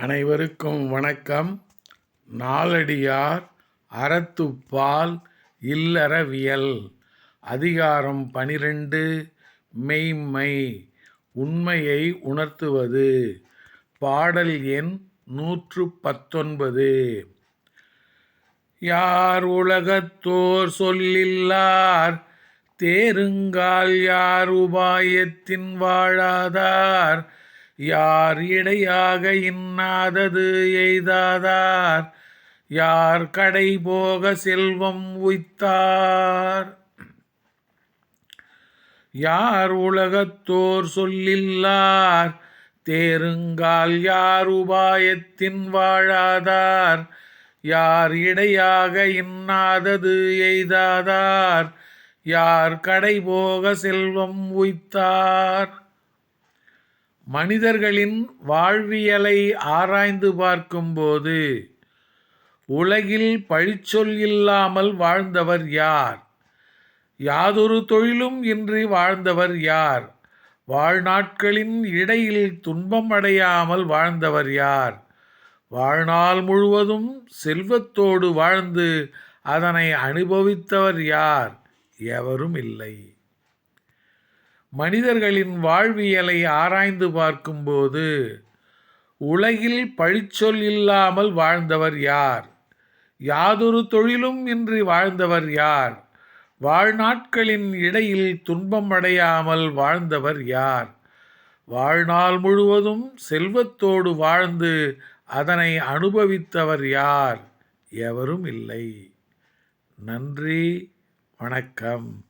அனைவருக்கும் வணக்கம். நாலடியார் அறத்துப்பால் இல்லறவியல். அதிகாரம் பனிரெண்டு மெய்மை உண்மையை உணர்த்துவது. பாடல் எண் நூற்று பத்தொன்பது யார் உலகத்தோர் சொல்லில்லார்? தேருங்கால் யார் உபாயத்தின் வாழாதார்? யார் இடையாக இன்னாதது எய்தாதார்? யார் கடை போக செல்வம் உய்த்தார்? யார் உலகத்தோர் சொல்லில்லார்? தேருங்கால் யார் உபாயத்தின் வாழாதார்? யார் இடையாக இன்னாதது எய்தாதார்? யார் கடை போக செல்வம் உய்த்தார்? மனிதர்களின் வாழ்வியலை ஆராய்ந்து பார்க்கும்போது உலகில் பழிச்சொல் இல்லாமல் வாழ்ந்தவர் யார்? யாதொரு தொழிலும் இன்றி வாழ்ந்தவர் யார்? வாழ்நாட்களின் இடையில் துன்பம் அடையாமல் வாழ்ந்தவர் யார்? வாழ்நாள் முழுவதும் செல்வத்தோடு வாழ்ந்து அதனை அனுபவித்தவர் யார்? எவரும் இல்லை. மனிதர்களின் வாழ்வியலை ஆராய்ந்து பார்க்கும்போது உலகில் பழிச்சொல் இல்லாமல் வாழ்ந்தவர் யார்? யாதொரு தொழிலும் இன்றி வாழ்ந்தவர் யார்? வாழ்நாட்களின் இடையில் துன்பம் அடையாமல் வாழ்ந்தவர் யார்? வாழ்நாள் முழுவதும் செல்வத்தோடு வாழ்ந்து அதனை அனுபவித்தவர் யார்? எவரும் இல்லை. நன்றி வணக்கம்.